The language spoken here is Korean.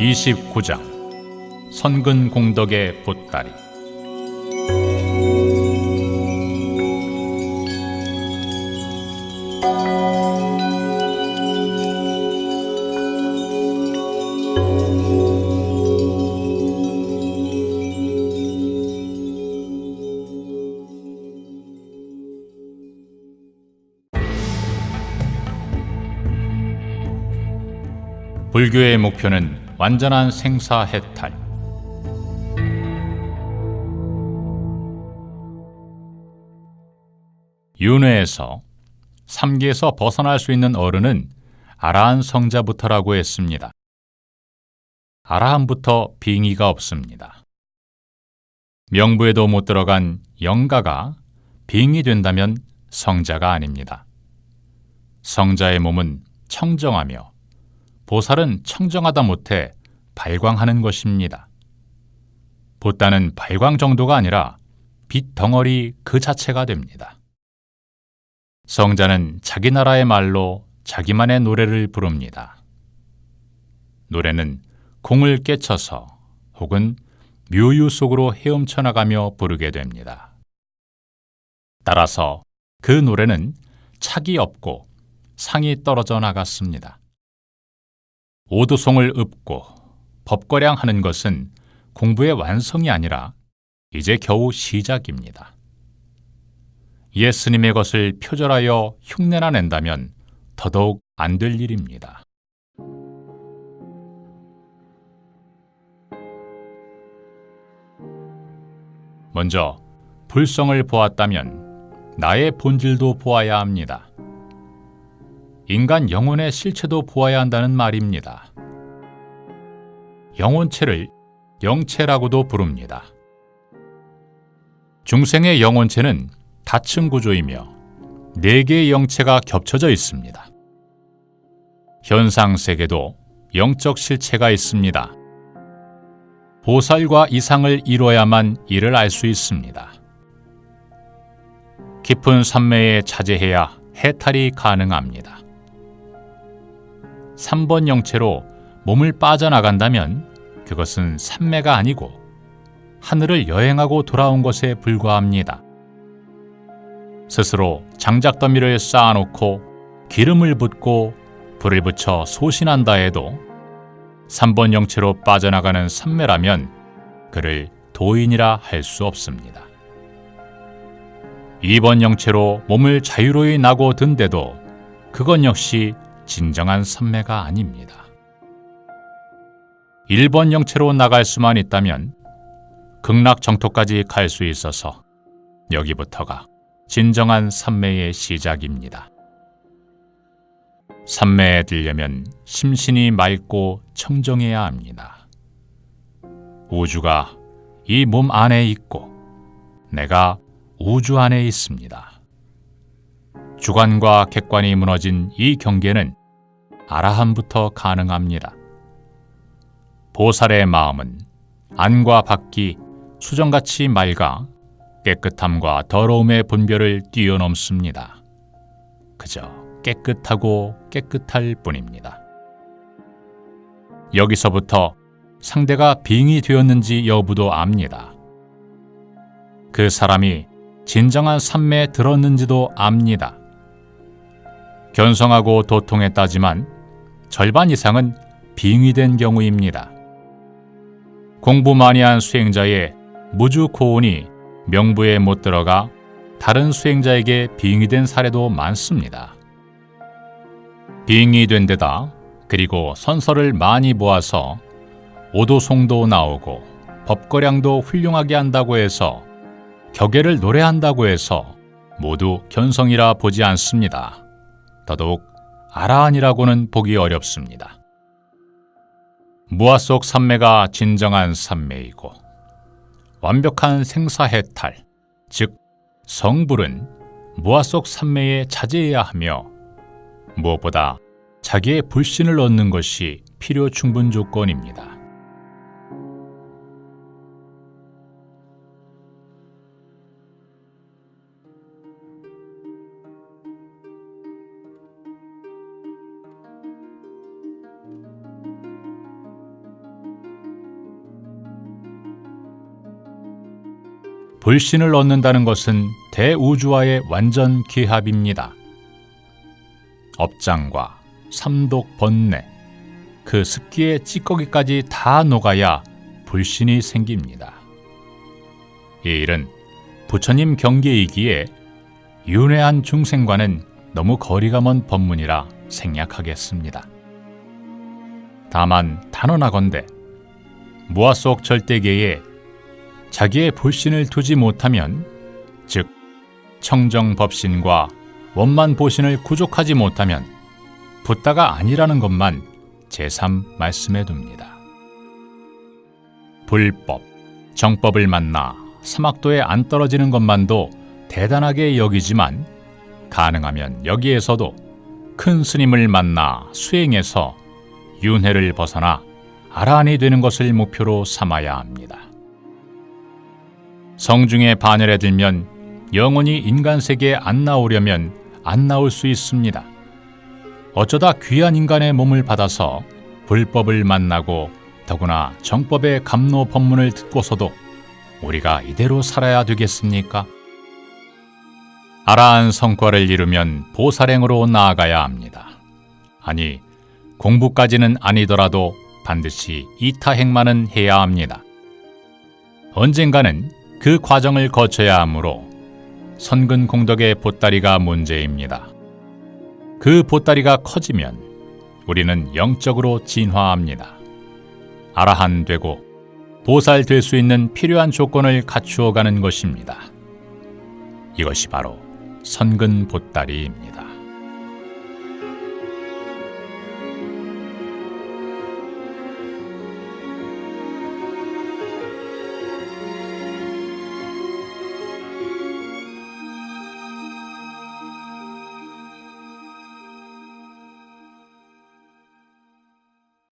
29장 선근 공덕의 보따리. 불교의 목표는 완전한 생사 해탈. 윤회에서 삼계에서 벗어날 수 있는 어른은 아라한 성자부터라고 했습니다. 아라한부터 빙의가 없습니다. 명부에도 못 들어간 영가가 빙이 된다면 성자가 아닙니다. 성자의 몸은 청정하며 보살은 청정하다 못해 발광하는 것입니다. 보따는 발광 정도가 아니라 빛 덩어리 그 자체가 됩니다. 성자는 자기 나라의 말로 자기만의 노래를 부릅니다. 노래는 공을 깨쳐서 혹은 묘유 속으로 헤엄쳐 나가며 부르게 됩니다. 따라서 그 노래는 착이 없고 상이 떨어져 나갔습니다. 오도송을 읊고 법거량 하는 것은 공부의 완성이 아니라 이제 겨우 시작입니다. 예스님의 것을 표절하여 흉내나 낸다면 더더욱 안 될 일입니다. 먼저 불성을 보았다면 나의 본질도 보아야 합니다. 인간 영혼의 실체도 보아야 한다는 말입니다. 영혼체를 영체라고도 부릅니다. 중생의 영혼체는 다층 구조이며 네 개의 영체가 겹쳐져 있습니다. 현상 세계도 영적 실체가 있습니다. 보살과 이상을 이뤄야만 이를 알 수 있습니다. 깊은 산매에 자제해야 해탈이 가능합니다. 3번 영체로 몸을 빠져나간다면 그것은 산매가 아니고 하늘을 여행하고 돌아온 것에 불과합니다. 스스로 장작 더미를 쌓아놓고 기름을 붓고 불을 붙여 소신한다 해도 3번 영체로 빠져나가는 산매라면 그를 도인이라 할 수 없습니다. 2번 영체로 몸을 자유로이 나고 든데도 그건 역시 진정한 선매가 아닙니다. 1번 영체로 나갈 수만 있다면 극락 정토까지 갈 수 있어서 여기부터가 진정한 삼매의 시작입니다. 삼매에 들려면 심신이 맑고 청정해야 합니다. 우주가 이 몸 안에 있고 내가 우주 안에 있습니다. 주관과 객관이 무너진 이 경계는 아라함부터 가능합니다. 보살의 마음은 안과 밖이 수정같이 맑아 깨끗함과 더러움의 분별을 뛰어넘습니다. 그저 깨끗하고 깨끗할 뿐입니다. 여기서부터 상대가 빙이 되었는지 여부도 압니다. 그 사람이 진정한 삼매에 들었는지도 압니다. 견성하고 도통했다지만 절반 이상은 빙의된 경우입니다. 공부 많이 한 수행자의 무주 고운이 명부에 못 들어가 다른 수행자에게 빙의된 사례도 많습니다. 빙의된 데다 그리고 선서를 많이 모아서 오도송도 나오고 법거량도 훌륭하게 한다고 해서 격예를 노래한다고 해서 모두 견성이라 보지 않습니다. 더더욱 아라한이라고는 보기 어렵습니다. 무아 속 삼매가 진정한 삼매이고 완벽한 생사해탈, 즉 성불은 무아 속 삼매에 자제해야 하며 무엇보다 자기의 불신을 얻는 것이 필요 충분 조건입니다. 불신을 얻는다는 것은 대우주와의 완전 기합입니다. 업장과 삼독 번뇌, 그 습기의 찌꺼기까지 다 녹아야 불신이 생깁니다. 이 일은 부처님 경계이기에 윤회한 중생과는 너무 거리가 먼 법문이라 생략하겠습니다. 다만 단언하건대 무아 속 절대계에 자기의 불신을 두지 못하면 즉 청정법신과 원만보신을 구족하지 못하면 붓다가 아니라는 것만 제3 말씀해 둡니다. 불법, 정법을 만나 사막도에 안 떨어지는 것만도 대단하게 여기지만 가능하면 여기에서도 큰 스님을 만나 수행해서 윤회를 벗어나 아란이 되는 것을 목표로 삼아야 합니다. 성중에 반열에 들면 영원히 인간 세계에 안 나오려면 안 나올 수 있습니다. 어쩌다 귀한 인간의 몸을 받아서 불법을 만나고 더구나 정법의 감노 법문을 듣고서도 우리가 이대로 살아야 되겠습니까? 아라한 성과를 이루면 보살행으로 나아가야 합니다. 아니, 공부까지는 아니더라도 반드시 이타행만은 해야 합니다. 언젠가는 그 과정을 거쳐야 하므로 선근 공덕의 보따리가 문제입니다. 그 보따리가 커지면 우리는 영적으로 진화합니다. 아라한 되고 보살 될 수 있는 필요한 조건을 갖추어 가는 것입니다. 이것이 바로 선근 보따리입니다.